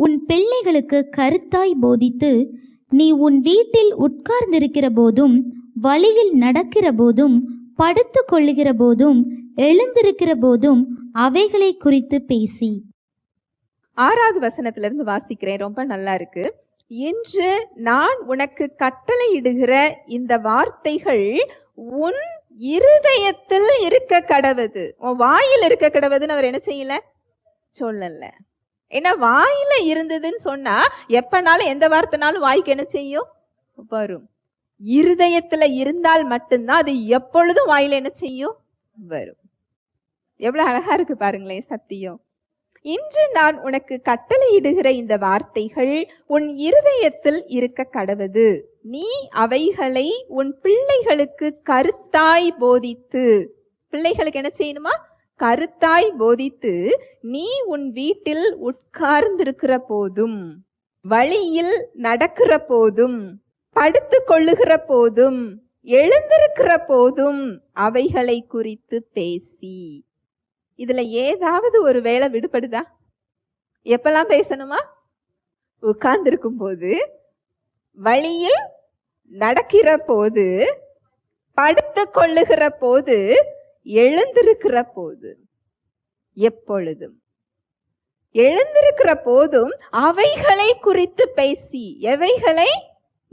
உன் பிள்ளைகளுக்கு கருத்தாய் போதித்து நீ உன் வீட்டில் உட்கார்ந்திருக்கிற போதும் வழியில் நடக்கிற போதும் படுத்து கொள்ளுகிற போதும் எழுந்திருக்கிற போதும் அவைகளை குறித்து பேசி. ஆறாவது வசனத்திலிருந்து வாசிக்கிறேன். ரொம்ப நல்லா இருக்கு. இன்று நான் உனக்கு கட்டளையிடுகிற இந்த வார்த்தைகள் உன் இருதயத்தில் இருக்க கடவுது. உன் வாயில் இருக்க கடவுதுன்னு அவர் என்ன செய்யல? சொல்லல. ஏன்னா வாயில இருந்ததுன்னு சொன்னா எப்பனாலும் எந்த வார்த்தைனாலும் வாய்க்கு என்ன செய்யும்? வரும். இருதயத்துல இருந்தால் மட்டும்தான் அது எப்பொழுதும் வாயில என்ன செய்யும்? வரும். எவ்வளவு அழகா இருக்கு பாருங்களேன் சத்தியம். இன்று நான் உனக்கு கட்டளையிடுகிற இந்த வார்த்தைகள் உன் இருதயத்தில் இருக்க கடவது. நீ அவைகளை உன் பிள்ளைகளுக்கு கருத்தாய் போதித்து. பிள்ளைகளுக்கு என்ன செய்யணுமா? கருத்தாய் போதித்து நீ உன் வீட்டில் உட்கார்ந்திருக்கிற போதும் வழியில் நடக்கிற போதும் படுத்து கொள்ளுகிற போதும் எழுந்திருக்கிற போதும் அவைகளை குறித்து பேசி. இதுல ஏதாவது ஒரு வேலை விடுபடுதா? எப்பெல்லாம் பேசணுமா? உட்கார்ந்திருக்கும் போது வழியில் நடக்கிற போது படுத்து கொள்ளுகிற போது எழுந்திருக்கிற போது எப்பொழுதும்? எழுந்திருக்கிற போதும் அவைகளை குறித்து பேசி எவைகளை?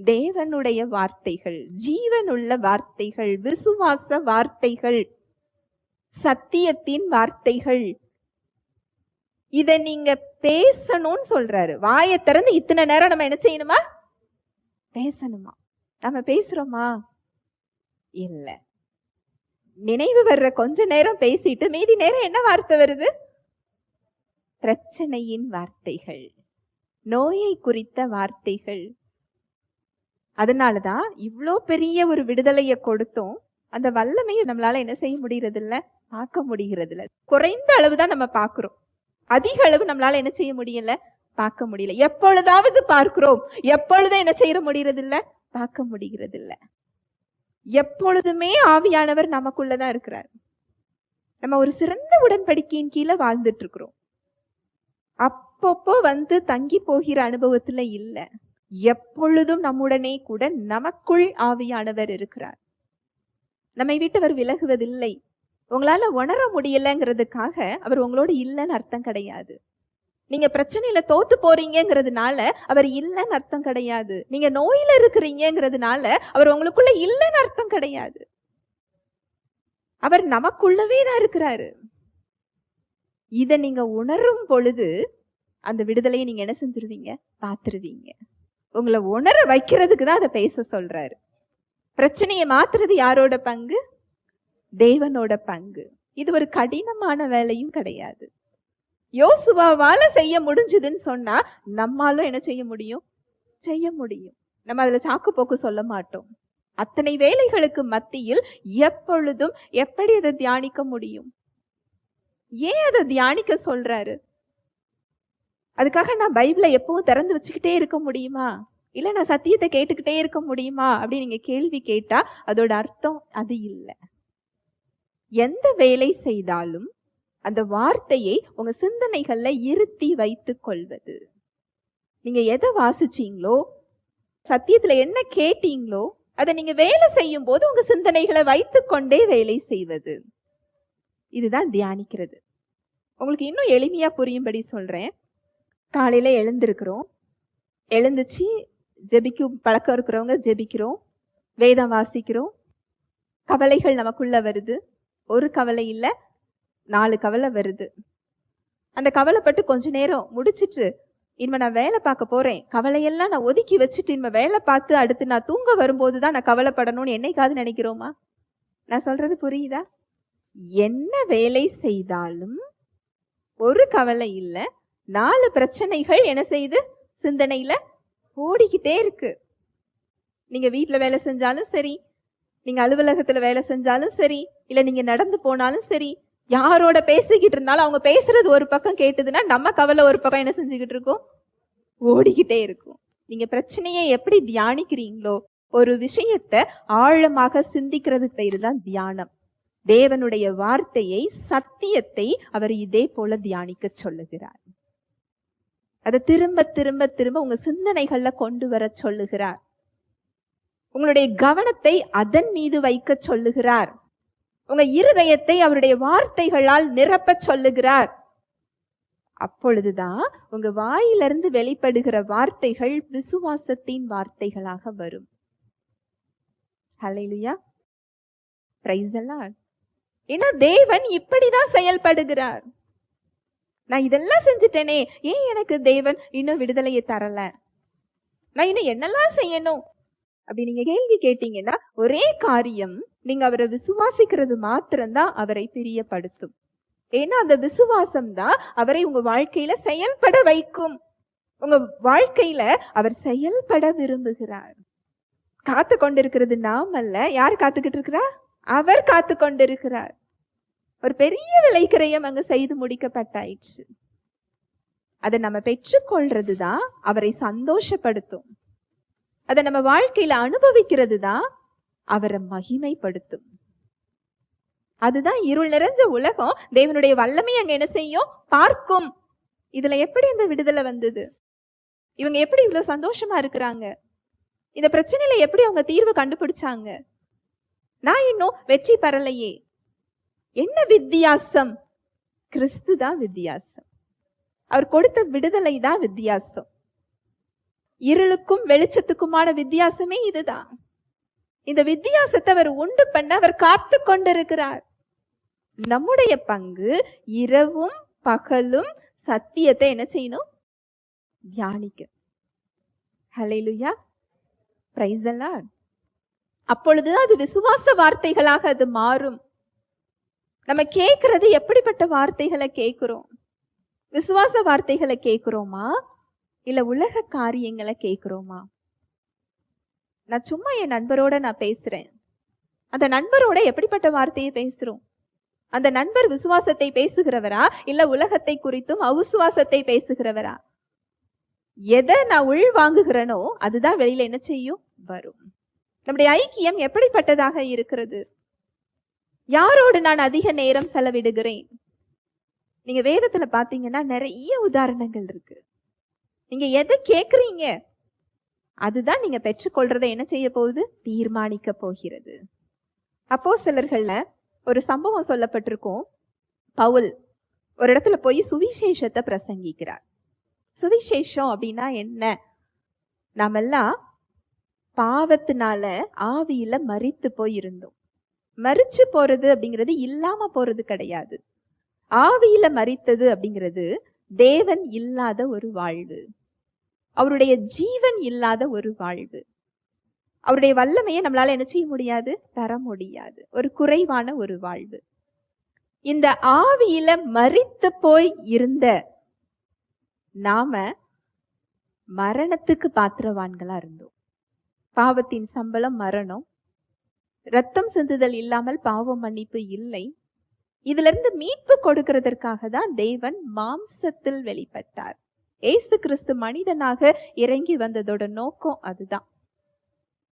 தேவனுடைய வார்த்தைகள் ஜீவனுள்ள வார்த்தைகள் விசுவாச வார்த்தைகள் சத்தியத்தின் வார்த்தைகள். இத நீங்க பேசணும்னு சொல்றாரு. வாயை திறந்து இத்தனை நேரம் நம்ம என்ன செய்யணுமா? பேசணுமா? நம்ம பேசுறோமா? இல்லை. நினைவு வர்ற கொஞ்ச நேரம் பேசிட்டு மீதி நேரம் என்ன வார்த்தை வருது? பிரச்சனையின் வார்த்தைகள். நோயை குறித்த வார்த்தைகள். அதனாலதான் இவ்வளோ பெரிய ஒரு விடுதலையை கொடுத்தோம் அந்த வல்லமையை நம்மளால என்ன செய்ய முடிகிறது இல்ல பார்க்க முடிகிறது இல்ல குறைந்த அளவு தான் நம்ம பார்க்கிறோம். அதிக அளவு நம்மளால என்ன செய்ய முடியல? பார்க்க முடியல. எப்பொழுதாவது பார்க்கிறோம். எப்பொழுதும் என்ன செய்ய முடியறது இல்ல பார்க்க முடிகிறது இல்ல எப்பொழுதுமே ஆவியானவர் நமக்குள்ளதான் இருக்கிறார். நம்ம ஒரு சிறந்த உடன்படிக்கையின் கீழே வாழ்ந்துட்டு இருக்கிறோம் அப்பப்போ வந்து தங்கி போகிற அனுபவத்துல இல்ல. எப்பொழுதும் நம்முடனே கூட நமக்குள் ஆவியானவர் இருக்கிறார். நம்மை விட்டு அவர் விலகுவதில்லை. உங்களால உணர முடியலங்கிறதுக்காக அவர் உங்களோட இல்லைன்னு அர்த்தம் கிடையாது. நீங்க பிரச்சனையில தோத்து போறீங்கிறதுனால அவர் இல்லைன்னு அர்த்தம் கிடையாது. நீங்க நோயில இருக்கிறீங்கிறதுனால அவர் உங்களுக்குள்ள இல்லைன்னு அர்த்தம் கிடையாது. அவர் நமக்குள்ளவே தான் இருக்கிறாரு. இத நீங்க உணரும் பொழுது அந்த விடுதலையை நீங்க என்ன செஞ்சிருவீங்க? பார்த்துருவீங்க உங்களை உணர வைக்கிறதுக்கு தான் அதை பேச சொல்றாரு. பிரச்சனையை மாத்துறது யாரோட பங்கு? தேவனோட பங்கு. இது ஒரு கடினமான வேலையும் கிடையாது. யோசுவாவால செய்ய முடிஞ்சதுன்னு சொன்னா நம்மாலும் என்ன செய்ய முடியும்? செய்ய முடியும். நம்ம அதுல சாக்கு போக்கு சொல்ல மாட்டோம். அத்தனை வேலைகளுக்கு மத்தியில் எப்பொழுதும் எப்படி அதை தியானிக்க முடியும்? ஏன் அதை தியானிக்க சொல்றாரு? அதுக்காக நான் பைபிளை எப்பவும் திறந்து வச்சுக்கிட்டே இருக்க முடியுமா? இல்லை நான் சத்தியத்தை கேட்டுக்கிட்டே இருக்க முடியுமா? அப்படின்னு நீங்கள் கேள்வி கேட்டால் அதோட அர்த்தம் அது இல்லை. எந்த வேலை செய்தாலும் அந்த வார்த்தையை உங்க சிந்தனைகள்ல இருத்தி வைத்து கொள்வது. நீங்க எதை வாசிச்சீங்களோ சத்தியத்துல என்ன கேட்டீங்களோ அதை நீங்க வேலை செய்யும் போது உங்க சிந்தனைகளை வைத்து கொண்டே வேலை செய்வது. இதுதான் தியானிக்கிறது. உங்களுக்கு இன்னும் எளிமையா புரியும்படி சொல்றேன். காலையில எழுந்திருக்கிறோம். எழுந்துச்சு ஜெபிக்கும் பழக்கம் இருக்கிறவங்க ஜெபிக்கிறோம். வேதம் வாசிக்கிறோம். கவலைகள் நமக்குள்ள வருது. ஒரு கவலை இல்லை நாலு கவலை வருது. அந்த கவலைப்பட்டு கொஞ்ச நேரம் முடிச்சிட்டு இனிமே நான் வேலை பார்க்க போறேன். கவலையெல்லாம் நான் ஒதுக்கி வச்சுட்டு இனிமே வேலை பார்த்து அடுத்து நான் தூங்க வரும்போது தான் நான் கவலைப்படணும்னு என்னைக்காவது நினைக்கிறோமா? நான் சொல்றது புரியுதா? என்ன வேலை செய்தாலும் ஒரு கவலை இல்லை. நாலு பிரச்சனைகள் என்ன செய்யுது சிந்தனையில ஓடிக்கிட்டே இருக்கு. நீங்க வீட்டில் வேலை செஞ்சாலும் சரி நீங்க அலுவலகத்துல வேலை செஞ்சாலும் சரி இல்ல நீங்க நடந்து போனாலும் சரி யாரோட பேசிக்கிட்டு இருந்தாலும் அவங்க பேசுறது ஒரு பக்கம் கேட்டதுன்னா நம்ம கவலை ஒரு பக்கம் என்ன செஞ்சுக்கிட்டு இருக்கோம்? ஓடிக்கிட்டே இருக்கும். நீங்க பிரச்சனையை எப்படி தியானிக்கிறீங்களோ ஒரு விஷயத்த ஆழமாக சிந்திக்கிறது பேரு தான் தியானம். தேவனுடைய வார்த்தையை சத்தியத்தை அவர் இதே போல தியானிக்க சொல்லுகிறார். அதை திரும்ப திரும்ப திரும்ப உங்க சிந்தனைகள்ல கொண்டு வர சொல்லுகிறார். உங்களுடைய கவனத்தை அதன் மீது வைக்க சொல்லுகிறார். உங்க இருதயத்தை அவருடைய வார்த்தைகளால் நிரப்ப சொல்லுகிறார். அப்பொழுதுதான் உங்க வாயிலிருந்து வெளிப்படுகிற வார்த்தைகள் விசுவாசத்தின் வார்த்தைகளாக வரும். ஹalleluya எல்லாம் ஏன்னா தேவன் இப்படிதான் செயல்படுகிறார். நான் இதெல்லாம் செஞ்சுட்டேனே ஏன் எனக்கு தேவன் இன்னும் விடுதலையை தரல? நான் இன்னும் என்னெல்லாம் செய்யணும்? அப்படி நீங்க கேள்வி கேட்டீங்கன்னா ஒரே காரியம் நீங்க அவரை விசுவாசிக்கிறது மாத்திரம்தான் அவரை பிரியப்படுத்தும். ஏன்னா அந்த விசுவாசம் தான் அவரை உங்க வாழ்க்கையில செயல்பட வைக்கும். உங்க வாழ்க்கையில அவர் செயல்பட விரும்புகிறார். காத்து கொண்டிருக்கிறது நாம் அல்ல. யார் காத்துக்கிட்டு இருக்கிறா? அவர் காத்து கொண்டிருக்கிறார். ஒரு பெரிய விலைக்கிரயம் அங்க செய்து முடிக்கப்பட்டாயிற்று. அதை நம்ம பெற்றுக்கொள்றது தான் அவரை சந்தோஷப்படுத்தும். அதை நம்ம வாழ்க்கையில அனுபவிக்கிறது தான் அவரை மகிமைப்படுத்தும். அதுதான் இருள் நிறைஞ்ச உலகம். தேவனுடைய வல்லமை அங்க என்ன செய்யும்? பார்க்கும். இதுல எப்படி இந்த விடுதலை வந்தது? இவங்க எப்படி இவ்வளவு சந்தோஷமா இருக்கிறாங்க? இந்த பிரச்சனையில எப்படி அவங்க தீர்வு கண்டுபிடிச்சாங்க? நான் இன்னும் வெற்றி பெறலையே. என்ன வித்தியாசம்? கிறிஸ்து தான் வித்தியாசம். அவர் கொடுத்த விடுதலை தான் வித்தியாசம். இருளுக்கும் வெளிச்சத்துக்குமான வித்தியாசமே இதுதான். இந்த வித்தியாசத்தை அவர் உண்டு பண்ண அவர் காத்து கொண்டிருக்கிறார். நம்முடைய பங்கு இரவும் பகலும் சத்தியத்தை என்ன செய்யணும்? தியானிக்க ஹalleluya பிரைஸ் எல்லாம் அப்பொழுது அது விசுவாச வார்த்தைகளாக அது மாறும். நம்ம கேட்கறது எப்படிப்பட்ட வார்த்தைகளை கேட்குறோம்? விசுவாச வார்த்தைகளை கேட்குறோமா? இல்ல உலக காரியங்களை கேட்குறோமா நான் சும்மா என் நண்பரோட நான் பேசுறேன். அந்த நண்பரோட எப்படிப்பட்ட வார்த்தையை பேசுறோம்? அந்த நண்பர் விசுவாசத்தை பேசுகிறவரா? இல்ல உலகத்தை குறித்தும் அவிசுவாசத்தை பேசுகிறவரா? எதை நான் உள் வாங்குகிறேனோ அதுதான் வெளியில என்ன செய்யும்? வரும். நம்முடைய ஐக்கியம் எப்படிப்பட்டதாக இருக்கிறது? யாரோடு நான் அதிக நேரம் செலவிடுகிறேன்? நீங்க வேதத்துல பாத்தீங்கன்னா நிறைய உதாரணங்கள் இருக்கு. நீங்க எதை கேட்குறீங்க அதுதான் நீங்க பெற்றுக்கொள்றத என்ன செய்ய போகுது? தீர்மானிக்க போகிறது. அப்போ சிலர்கள்ல ஒரு சம்பவம் சொல்லப்பட்டிருக்கும். பவுல் ஒரு இடத்துல போய் சுவிசேஷத்தை பிரசங்கிக்கிறார். சுவிசேஷம் அப்படின்னா என்ன? நாமெல்லாம் பாவத்தினால ஆவியில மறித்து போயிருந்தோம். மறிச்சு போறது அப்படிங்கிறது இல்லாம போறது கிடையாது. ஆவியில மறித்தது அப்படிங்கிறது தேவன் இல்லாத ஒரு வாழ்வு. அவருடைய ஜீவன் இல்லாத ஒரு வாழ்வு. அவருடைய வல்லமையை நம்மளால என்ன செய்ய முடியாது? தர முடியாது. ஒரு குறைவான ஒரு வாழ்வு. இந்த ஆவியில மறித்து போய் இருந்த நாம மரணத்துக்கு பாத்திரவான்களா இருந்தோம். பாவத்தின் சம்பளம் மரணம். ரத்தம் சிந்துதல் இல்லாமல் பாவம் மன்னிப்பு இல்லை. இதிலிருந்து மீட்பு கொடுக்கிறதற்காக தான் தேவன் மாம்சத்தில் வெளிப்பட்டார். ஏசு கிறிஸ்து மனிதனாக இறங்கி வந்ததோட நோக்கம் அதுதான்.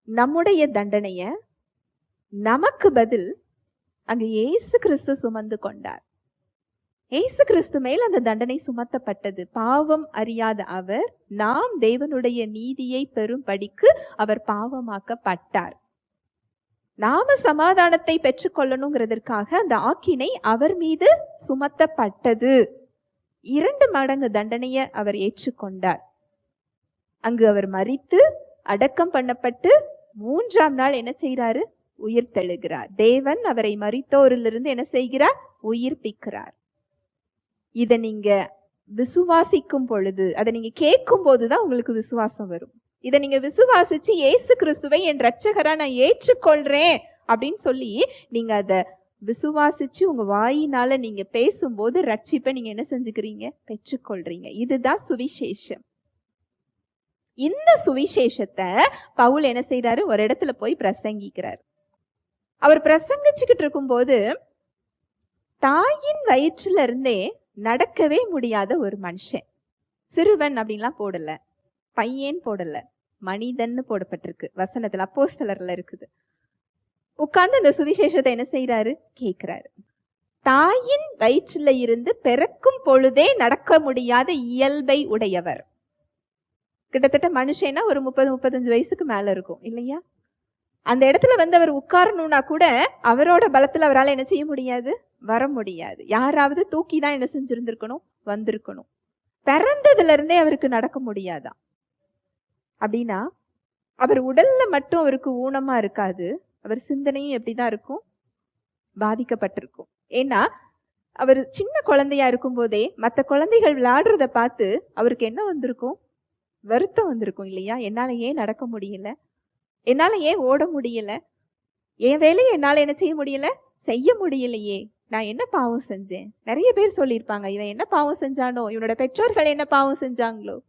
நம்முடைய தண்டனைய நமக்கு பதில் அங்கு இயேசு கிறிஸ்து சுமந்து கொண்டார். ஏசு கிறிஸ்து மேல் அந்த தண்டனை சுமத்தப்பட்டது. பாவம் அறியாத அவர் நாம் தேவனுடைய நீதியை பெறும்படிக்கு அவர் பாவமாக்கப்பட்டார். நாம சமாதானத்தை பெற்றுக்கொள்ளணுங்கிறதற்காக அந்த ஆக்கினை அவர் மீது சுமத்தப்பட்டது. இரண்டு மடங்கு தண்டனையை அவர் ஏற்றுக்கொண்டார். அங்கு அவர் மறித்து அடக்கம் பண்ணப்பட்டு மூன்றாம் நாள் என்ன செய்கிறாரு? உயிர் தெழுகிறார். தேவன் அவரை மறித்தோரிலிருந்து என்ன செய்கிறார்? உயிர்ப்பிக்கிறார். இதை நீங்க விசுவாசிக்கும் பொழுது அதை நீங்க கேட்கும் போதுதான் உங்களுக்கு விசுவாசம் வரும். இதை நீங்க விசுவாசிச்சு இயேசு கிறிஸ்துவை என் ரட்சகரா நான் ஏற்றுக்கொள்றேன் அப்படின்னு சொல்லி நீங்க அதை விசுவாசிச்சு உங்க வாயினால நீங்க பேசும்போது ரட்சிப்பை நீங்க என்ன செஞ்சுக்கிறீங்க? பெற்றுக்கொள்றீங்க. இதுதான் சுவிசேஷம். இந்த சுவிசேஷத்தை பவுல் என்ன செய்கிறாரு ஒரு இடத்துல போய் பிரசங்கிக்கிறார். அவர் பிரசங்கிச்சுக்கிட்டு இருக்கும்போது தாயின் வயிற்றுல இருந்தே நடக்கவே முடியாத ஒரு மனுஷன். சிறுவன் அப்படின்லாம் போடல. பையன் போடல. மனிதன்னு போடப்பட்டிருக்கு. வசனத்துல அப்போஸ்தலர்ல இருக்குது. உட்கார்ந்து அந்த சுவிசேஷத்தை என்ன செய்கிறாரு கேட்குறாரு. தாயின் வயிற்றில் இருந்து பிறக்கும் பொழுதே நடக்க முடியாத இயல்பை உடையவர். கிட்டத்தட்ட மனுஷன்னா ஒரு முப்பது முப்பத்தஞ்சு வயசுக்கு மேல இருக்கும் இல்லையா? அந்த இடத்துல வந்து அவர் உட்காரணும்னா கூட அவரோட பலத்துல அவரால் என்ன செய்ய முடியாது? வர முடியாது. யாராவது தூக்கி தான் என்ன செஞ்சிருந்திருக்கணும்? வந்திருக்கணும். பிறந்ததுல இருந்தே அவருக்கு நடக்க முடியாதா? அப்படின்னா அவர் உடல்ல மட்டும் அவருக்கு ஊனமா இருக்காது. அவர் சிந்தனையும் எப்படிதான் இருக்கும்? பாதிக்கப்பட்டிருக்கும். ஏன்னா அவர் சின்ன குழந்தையா இருக்கும்போதே மற்ற குழந்தைகள் விளையாடுறத பார்த்து அவருக்கு என்ன வந்திருக்கும்? வருத்தம் வந்திருக்கும் இல்லையா? என்னால ஏன் நடக்க முடியல? என்னால ஏன் ஓட முடியல? என் வேலையை என்னால என்ன செய்ய முடியல? செய்ய முடியலையே. நான் என்ன பாவம் செஞ்சேன்? நிறைய பேர் சொல்லியிருப்பாங்க இவன் என்ன பாவம் செஞ்சானோ? இவனோட பெற்றோர்கள் என்ன பாவம் செஞ்சாங்களோ?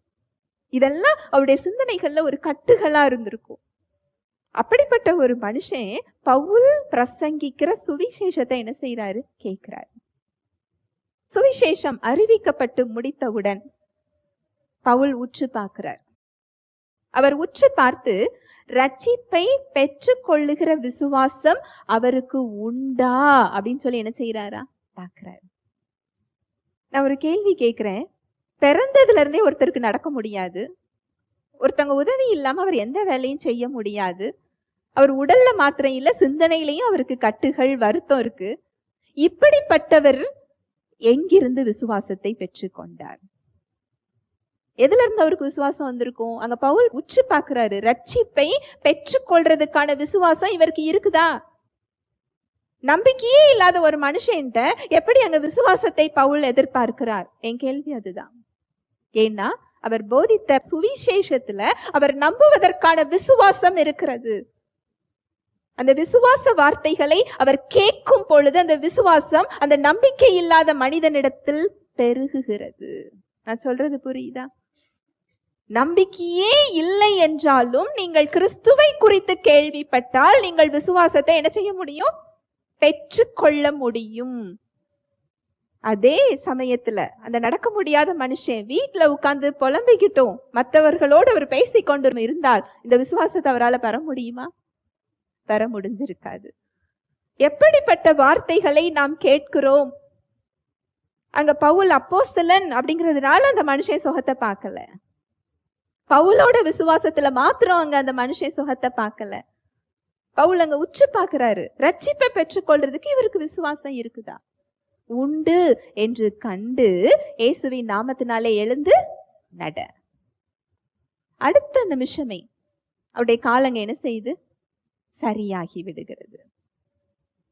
இதெல்லாம் அவருடைய சிந்தனைகள்ல ஒரு கட்டுகளா இருந்திருக்கும். அப்படிப்பட்ட ஒரு மனுஷன் பவுல் பிரசங்கிக்கிற சுவிசேஷத்தை என்ன செய்யறாரு கேட்கிறாரு. சுவிசேஷம் அறிவிக்கப்பட்டு முடித்தவுடன் பவுல் உற்று பார்க்கிறார். அவர் உற்று பார்த்து ரட்சிப்பை பெற்றுக்கொள்ளுகிற விசுவாசம் அவருக்கு உண்டா? அப்படின்னு சொல்லி என்ன செய்யறாரா பார்க்கிறாரு. நான் ஒரு கேள்வி கேட்கிறேன். பிறந்ததுல இருந்தே ஒருத்தருக்கு நடக்க முடியாது. ஒருத்தவங்க உதவி இல்லாம அவர் எந்த வேலையும் செய்ய முடியாது. அவர் உடல்ல மாத்திரம் இல்லை சிந்தனையிலையும் அவருக்கு கட்டுகள் வருத்தம் இருக்கு. இப்படிப்பட்டவர் எங்கிருந்து விசுவாசத்தை பெற்றுக்கொண்டார் எதுல இருந்து அவருக்கு விசுவாசம் வந்திருக்கும்? அங்க பவுல் உற்று பார்க்கிறாரு. ரட்சிப்பை பெற்றுக்கொள்றதுக்கான விசுவாசம் இவருக்கு இருக்குதா? நம்பிக்கையே இல்லாத ஒரு மனுஷன்ட்ட எப்படி அங்க விசுவாசத்தை பவுல் எதிர்பார்க்கிறார்? என் கேள்வி அதுதான். ஏன்னா அவர் போதித்த சுவிசேஷத்துல அவர் நம்புவதற்கான விசுவாசம் இருக்கிறது. அந்த விசுவாச வார்த்தைகளை அவர் கேட்கும் பொழுது அந்த விசுவாசம் அந்த நம்பிக்கை இல்லாத மனிதனிடத்தில் பெருகுகிறது. நான் சொல்றது புரியுதா? நம்பிக்கையே இல்லை என்றாலும் நீங்கள் கிறிஸ்துவை குறித்து கேள்விப்பட்டால் நீங்கள் விசுவாசத்தை என்ன செய்ய முடியும்? பெற்றுக்கொள்ள முடியும். அதே சமயத்துல அந்த நடக்க முடியாத மனுஷன் வீட்டுல உட்கார்ந்து புலம்பிக்கிட்டும் மற்றவர்களோடு அவர் பேசிக்கொண்டு இருந்தால் இந்த விசுவாசத்தை அவரால் பெற முடியுமா? பெற முடிஞ்சிருக்காது. எப்படிப்பட்ட வார்த்தைகளை நாம் கேட்கிறோம்? அங்க பவுல் அப்போஸ்தலன் அப்படிங்கிறதுனால அந்த மனுஷன் சுகத்தை பார்க்கல. பவுலோட விசுவாசத்துல மாத்திரம் அங்க அந்த மனுஷன் சுகத்தை பார்க்கல. பவுல் அங்க உற்று பார்க்கிறாரு. ரட்சிப்பை பெற்றுக்கொள்றதுக்கு இவருக்கு விசுவாசம் இருக்குதா? உண்டு என்று கண்டு இயேசுவின் நாமத்தினாலே எழுந்து நட. அடுத்த நிமிஷமே. அவருடைய காலங்க என்ன செய்யுது? சரியாகி விடுகிறது.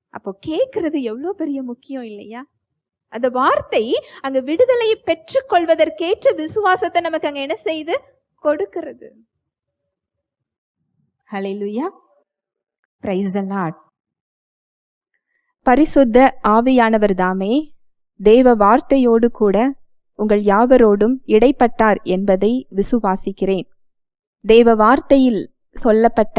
அப்போ கேட்கறது எவ்வளோ பெரிய முக்கியம் இல்லையா? அந்த வார்த்தை அங்க விடுதலையை பெற்றுக்கொள்வதற்கேற்ற விசுவாசத்தை நமக்கு அங்க என்ன செய்து? கொடுக்கிறது. ஹalleluya பிரைஸ் த லார்ட் பரிசுத்த ஆவியானவர் தாமே தேவ வார்த்தையோடு கூட உங்கள் யாவரோடும் இடைப்பட்டார் என்பதை விசுவாசிக்கிறேன். தேவ வார்த்தையில் சொல்லப்பட்ட